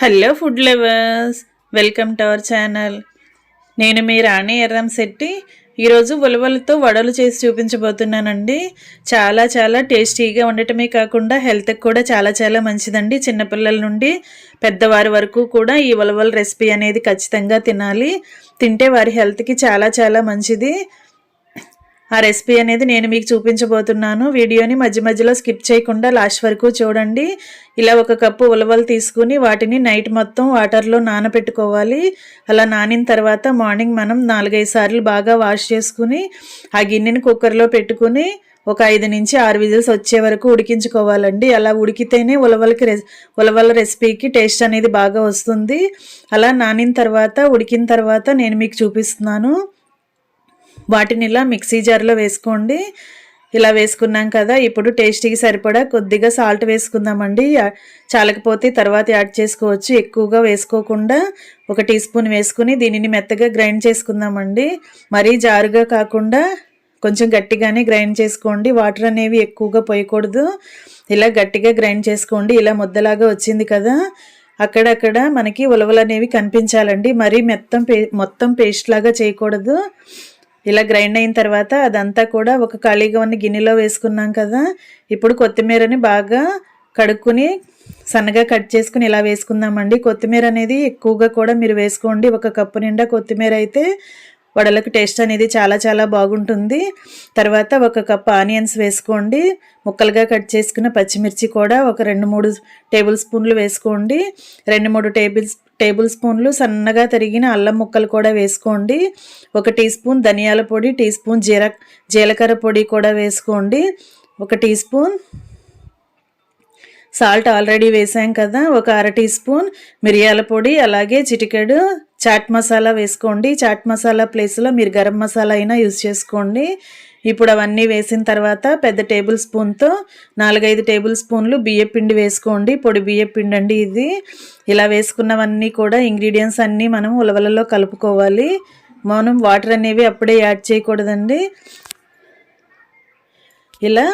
Hello food lovers welcome to our channel. నేను మీ రాణి ఎర్రం శెట్టి. ఈరోజు ఉలవలతో వడలు చేసి చూపించబోతున్నానండి. చాలా చాలా టేస్టీగా ఉండటమే కాకుండా హెల్త్కి కూడా చాలా చాలా మంచిదండి. చిన్నపిల్లల నుండి పెద్దవారి వరకు కూడా ఈ ఉలవల రెసిపీ అనేది ఖచ్చితంగా తినాలి. తింటే వారి హెల్త్కి చాలా చాలా మంచిది. ఆ రెసిపీ అనేది నేను మీకు చూపించబోతున్నాను. వీడియోని మధ్య మధ్యలో స్కిప్ చేయకుండా లాస్ట్ వరకు చూడండి. ఇలా ఒక కప్పు ఉలవలు తీసుకుని వాటిని నైట్ మొత్తం వాటర్లో నానబెట్టుకోవాలి అలా నానిన తర్వాత మార్నింగ్ మనం నాలుగైదు సార్లు బాగా వాష్ చేసుకుని ఆ గిన్నెని కుక్కర్లో పెట్టుకుని ఒక ఐదు నుంచి ఆరు విజిల్స్ వచ్చే వరకు ఉడికించుకోవాలండి. అలా ఉడికితేనే ఉలవలకి రె ఉలవల రెసిపీకి టేస్ట్ అనేది బాగా వస్తుంది. అలా నానిన తర్వాత ఉడికిన తర్వాత నేను మీకు చూపిస్తున్నాను. వాటిని ఇలా మిక్సీ జార్లో వేసుకోండి. ఇలా వేసుకున్నాం కదా ఇప్పుడు టేస్టీకి సరిపడా కొద్దిగా సాల్ట్ వేసుకుందామండి. చాలకపోతే తర్వాత యాడ్ చేసుకోవచ్చు. ఎక్కువగా వేసుకోకుండా ఒక టీ స్పూన్ వేసుకుని దీనిని మెత్తగా గ్రైండ్ చేసుకుందామండి. మరీ జారుగా కాకుండా కొంచెం గట్టిగానే గ్రైండ్ చేసుకోండి. వాటర్ అనేవి ఎక్కువగా పోయకూడదు. ఇలా గట్టిగా గ్రైండ్ చేసుకోండి. ఇలా ముద్దలాగా వచ్చింది కదా అక్కడక్కడ మనకి ఉలవలు అనేవి కనిపించాలండి. మరీ మెత్తం పే మొత్తం పేస్ట్ లాగా చేయకూడదు. ఇలా గ్రైండ్ అయిన తర్వాత అదంతా కూడా ఒక ఖాళీగా ఉన్న గిన్నెలో వేసుకున్నాం కదా. ఇప్పుడు కొత్తిమీరని బాగా కడుక్కుని సన్నగా కట్ చేసుకుని ఇలా వేసుకుందామండి. కొత్తిమీర అనేది ఎక్కువగా కూడా మీరు వేసుకోండి. ఒక కప్పు నిండా కొత్తిమీర అయితే వడలకు టేస్ట్ అనేది చాలా చాలా బాగుంటుంది. తర్వాత ఒక కప్ ఆనియన్స్ వేసుకోండి. ముక్కలుగా కట్ చేసుకున్న పచ్చిమిర్చి కూడా ఒక రెండు మూడు టేబుల్ స్పూన్లు వేసుకోండి. రెండు మూడు టేబుల్ టేబుల్ స్పూన్లు సన్నగా తరిగిన అల్లం ముక్కలు కూడా వేసుకోండి. ఒక టీ స్పూన్ ధనియాల పొడి టీ స్పూన్ జీర జీలకర్ర పొడి కూడా వేసుకోండి. ఒక టీ స్పూన్ సాల్ట్ ఆల్రెడీ వేసాం కదా ఒక అర టీ స్పూన్ మిరియాల పొడి అలాగే చిటికెడు చాట్ మసాలా వేసుకోండి. చాట్ మసాలా ప్లేస్లో మీరు గరం మసాలా అయినా యూజ్ చేసుకోండి. ఇప్పుడు అవన్నీ వేసిన తర్వాత పెద్ద టేబుల్ స్పూన్తో నాలుగైదు టేబుల్ స్పూన్లు బియ్యపిండి వేసుకోండి. పొడి బియ్యపిండి అండి ఇది. ఇలా వేసుకున్నవన్నీ కూడా ఇంగ్రీడియంట్స్ అన్నీ మనం ఉలవలలో కలుపుకోవాలి. మనం వాటర్ అనేవి అప్పుడే యాడ్ చేయకూడదండి. ఇలా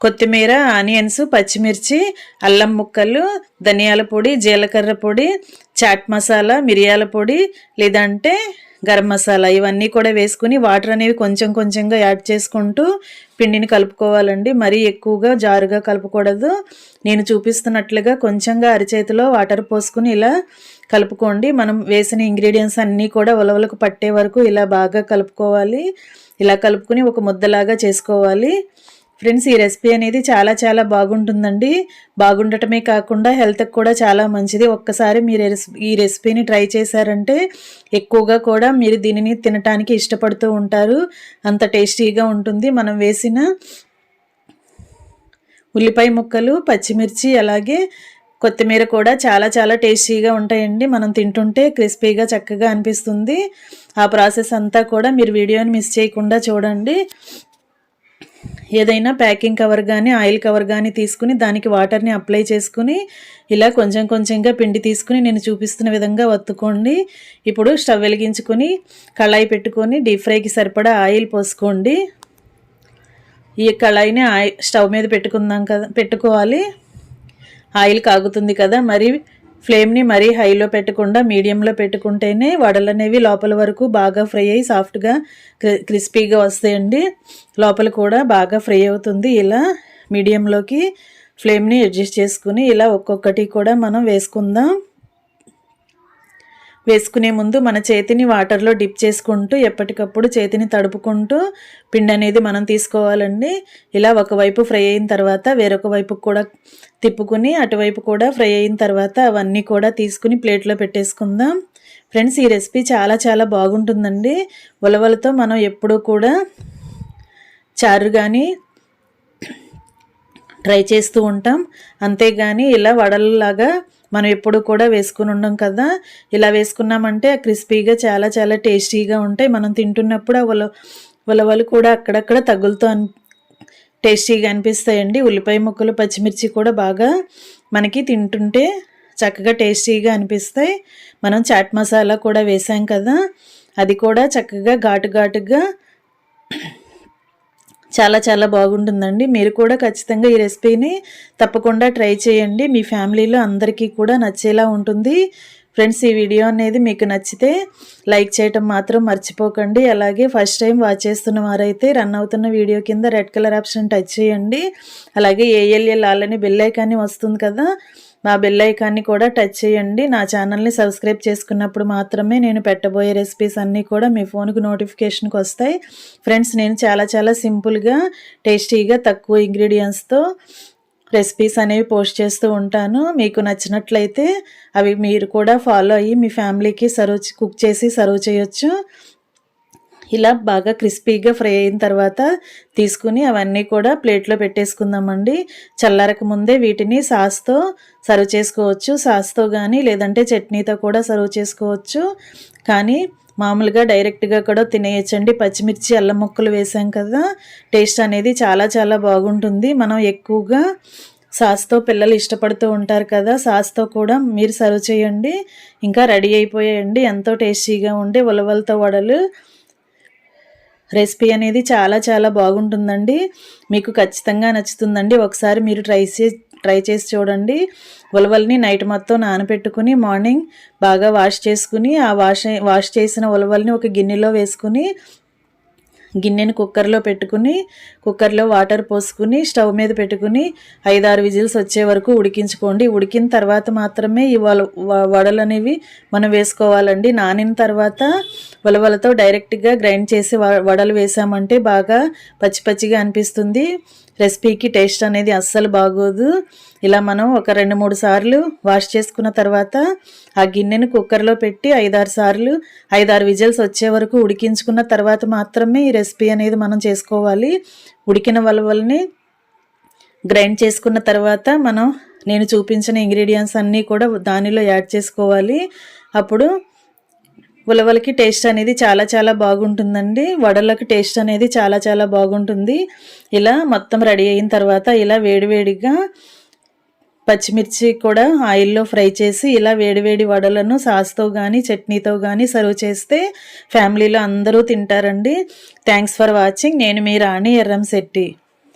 కొత్తిమీర ఆనియన్స్ పచ్చిమిర్చి అల్లం ముక్కలు ధనియాల పొడి జీలకర్ర పొడి చాట్ మసాలా మిరియాల పొడి లేదంటే గరం మసాలా ఇవన్నీ కూడా వేసుకుని వాటర్ అనేవి కొంచెం కొంచెంగా యాడ్ చేసుకుంటూ పిండిని కలుపుకోవాలండి. మరీ ఎక్కువగా జారుగా కలుపుకూడదు. నేను చూపిస్తున్నట్లుగా కొంచెంగా అరిచేతిలో వాటర్ పోసుకుని ఇలా కలుపుకోండి. మనం వేసిన ఇంగ్రీడియంట్స్ అన్నీ కూడా ఉలవలకు పట్టే వరకు ఇలా బాగా కలుపుకోవాలి. ఇలా కలుపుకుని ఒక ముద్దలాగా చేసుకోవాలి. ఫ్రెండ్స్ ఈ రెసిపీ అనేది చాలా చాలా బాగుంటుందండి. బాగుండటమే కాకుండా హెల్త్కి కూడా చాలా మంచిది. ఒక్కసారి మీరు ఈ రెసిపీని ట్రై చేశారంటే ఎక్కువగా కూడా మీరు దీనిని తినటానికి ఇష్టపడుతూ ఉంటారు. అంత టేస్టీగా ఉంటుంది. మనం వేసిన ఉల్లిపాయ ముక్కలు పచ్చిమిర్చి అలాగే కొత్తిమీర కూడా చాలా చాలా టేస్టీగా ఉంటాయండి. మనం తింటుంటే క్రిస్పీగా చక్కగా అనిపిస్తుంది. ఆ ప్రాసెస్ అంతా కూడా మీరు వీడియోని మిస్ చేయకుండా చూడండి. ఏదైనా ప్యాకింగ్ కవర్ కానీ ఆయిల్ కవర్ కానీ తీసుకుని దానికి వాటర్ని అప్లై చేసుకుని ఇలా కొంచెం కొంచెంగా పిండి తీసుకుని నేను చూపిస్తున్న విధంగా వత్తుకోండి ఇప్పుడు స్టవ్ వెలిగించుకొని కళాయి పెట్టుకొని డీప్ ఫ్రైకి సరిపడా ఆయిల్ పోసుకోండి. ఈ కళాయిని ఆయిల్ స్టవ్ మీద పెట్టుకుందాం కదా పెట్టుకోవాలి. ఆయిల్ కాగుతుంది కదా మరి ఫ్లేమ్ని మరీ హైలో పెట్టకుండా మీడియంలో పెట్టుకుంటేనే వడలు అనేవి లోపల వరకు బాగా ఫ్రై అయ్యి సాఫ్ట్గా క్రిస్పీగా వస్తాయండి. లోపల కూడా బాగా ఫ్రై అవుతుంది. ఇలా మీడియంలోకి ఫ్లేమ్ని అడ్జస్ట్ చేసుకుని ఇలా ఒక్కొక్కటి కూడా మనం వేసుకుందాం. వేసుకునే ముందు మన చేతిని వాటర్లో డిప్ చేసుకుంటూ ఎప్పటికప్పుడు చేతిని తడుపుకుంటూ పిండి అనేది మనం తీసుకోవాలండి. ఇలా ఒకవైపు ఫ్రై అయిన తర్వాత వేరొక వైపు కూడా తిప్పుకుని అటువైపు కూడా ఫ్రై అయిన తర్వాత అవన్నీ కూడా తీసుకుని ప్లేట్లో పెట్టేసుకుందాం. ఫ్రెండ్స్ ఈ రెసిపీ చాలా చాలా బాగుంటుందండి. ఉలవలతో మనం ఎప్పుడూ కూడా చారు కానీ ట్రై చేస్తూ ఉంటాం. అంతేగాని ఇలా వడలలాగా మనం ఎప్పుడు కూడా వేసుకుని ఉండం కదా. ఇలా వేసుకున్నామంటే క్రిస్పీగా చాలా చాలా టేస్టీగా ఉంటాయి. మనం తింటున్నప్పుడు ఆ ఉల ఉలవలు కూడా అక్కడక్కడ తగులుతూ టేస్టీగా అనిపిస్తాయండి. ఉల్లిపాయ ముక్కలు పచ్చిమిర్చి కూడా బాగా మనకి తింటుంటే చక్కగా టేస్టీగా అనిపిస్తాయి. మనం చాట్ మసాలా కూడా వేసాం కదా. అది కూడా చక్కగా ఘాటు ఘాటుగా చాలా చాలా బాగుంటుందండి. మీరు కూడా ఖచ్చితంగా ఈ రెసిపీని తప్పకుండా ట్రై చేయండి. మీ ఫ్యామిలీలో అందరికీ కూడా నచ్చేలా ఉంటుంది. ఫ్రెండ్స్ ఈ వీడియో అనేది మీకు నచ్చితే లైక్ చేయటం మాత్రం మర్చిపోకండి. అలాగే ఫస్ట్ టైం వాచ్ చేస్తున్న వారైతే రన్ అవుతున్న వీడియో కింద రెడ్ కలర్ ఆప్షన్ టచ్ చేయండి. అలాగే ఏఎల్ఎల్ ఆలని బెల్ ఐకాన్ని వస్తుంది కదా మా బెల్ ఐకాన్ని కూడా టచ్ చేయండి. నా ఛానల్ని సబ్స్క్రైబ్ చేసుకున్నప్పుడు మాత్రమే నేను పెట్టబోయే రెసిపీస్ అన్నీ కూడా మీ ఫోన్కి నోటిఫికేషన్కి వస్తాయి. ఫ్రెండ్స్ నేను చాలా చాలా సింపుల్గా టేస్టీగా తక్కువ ఇంగ్రీడియంట్స్తో రెసిపీస్ అనేవి పోస్ట్ చేస్తూ ఉంటాను. మీకు నచ్చినట్లయితే అవి మీరు కూడా ఫాలో అయ్యి మీ ఫ్యామిలీకి సర్వ్ కుక్ చేసి సర్వ్ చేయొచ్చు. ఇలా బాగా క్రిస్పీగా ఫ్రై అయిన తర్వాత తీసుకుని అవన్నీ కూడా ప్లేట్లో పెట్టేసుకుందామండి. చల్లారక ముందే వీటిని సాస్తో సర్వ్ చేసుకోవచ్చు. సాస్తో కానీ లేదంటే చట్నీతో కూడా సర్వ్ చేసుకోవచ్చు. కానీ మామూలుగా డైరెక్ట్గా కూడా తినేయచ్చండి. పచ్చిమిర్చి అల్లం ముక్కలు వేసాం కదా టేస్ట్ అనేది చాలా చాలా బాగుంటుంది. మనం ఎక్కువగా సాస్తో పిల్లలు ఇష్టపడుతూ ఉంటారు కదా సాస్తో కూడా మీరు సర్వ్ చేయండి. ఇంకా రెడీ అయిపోయాయండి. ఎంతో టేస్టీగా ఉండే ఉలవలతో వడలు. రెసిపీ అనేది చాలా చాలా బాగుంటుందండి. మీకు ఖచ్చితంగా నచ్చుతుందండి. ఒకసారి మీరు ట్రై చేసి ట్రై చేసి చూడండి. ఉలవల్ని నైట్ మొత్తం నానబెట్టుకుని మార్నింగ్ బాగా వాష్ చేసుకుని ఆ వాష్ వాష్ చేసిన ఉలవల్ని ఒక గిన్నెలో వేసుకుని గిన్నెని కుక్కర్లో పెట్టుకుని కుక్కర్లో వాటర్ పోసుకుని స్టవ్ మీద పెట్టుకుని ఐదారు విజిల్స్ వచ్చే వరకు ఉడికించుకోండి. ఉడికిన తర్వాత మాత్రమే ఈ వడలు అనేవి మనం వేసుకోవాలండి. నానిన తర్వాత ఉలవలతో డైరెక్ట్గా గ్రైండ్ చేసి వడలు వేసామంటే బాగా పచ్చి పచ్చిగా అనిపిస్తుంది. రెసిపీకి టేస్ట్ అనేది అస్సలు బాగోదు. ఇలా మనం ఒక రెండు మూడు సార్లు వాష్ చేసుకున్న తర్వాత ఆ గిన్నెను కుక్కర్లో పెట్టి ఐదారు సార్లు ఐదారు విజిల్స్ వచ్చే వరకు ఉడికించుకున్న తర్వాత మాత్రమే ఈ రెసిపీ అనేది మనం చేసుకోవాలి. ఉడికిన వలవల్ని గ్రైండ్ చేసుకున్న తర్వాత మనం నేను చూపించిన ఇంగ్రీడియంట్స్ అన్నీ కూడా దానిలో యాడ్ చేసుకోవాలి. అప్పుడు ఉలవలకి టేస్ట్ అనేది చాలా చాలా బాగుంటుందండి. వడలకి టేస్ట్ అనేది చాలా చాలా బాగుంటుంది. ఇలా మొత్తం రెడీ అయిన తర్వాత ఇలా వేడివేడిగా పచ్చిమిర్చి కూడా ఆయిల్లో ఫ్రై చేసి ఇలా వేడివేడి వడలను సాస్తో కానీ చట్నీతో కానీ సర్వ్ చేస్తే ఫ్యామిలీలో అందరూ తింటారండి. Thanks for watching. నేను మీ రాణి ఎర్రం శెట్టి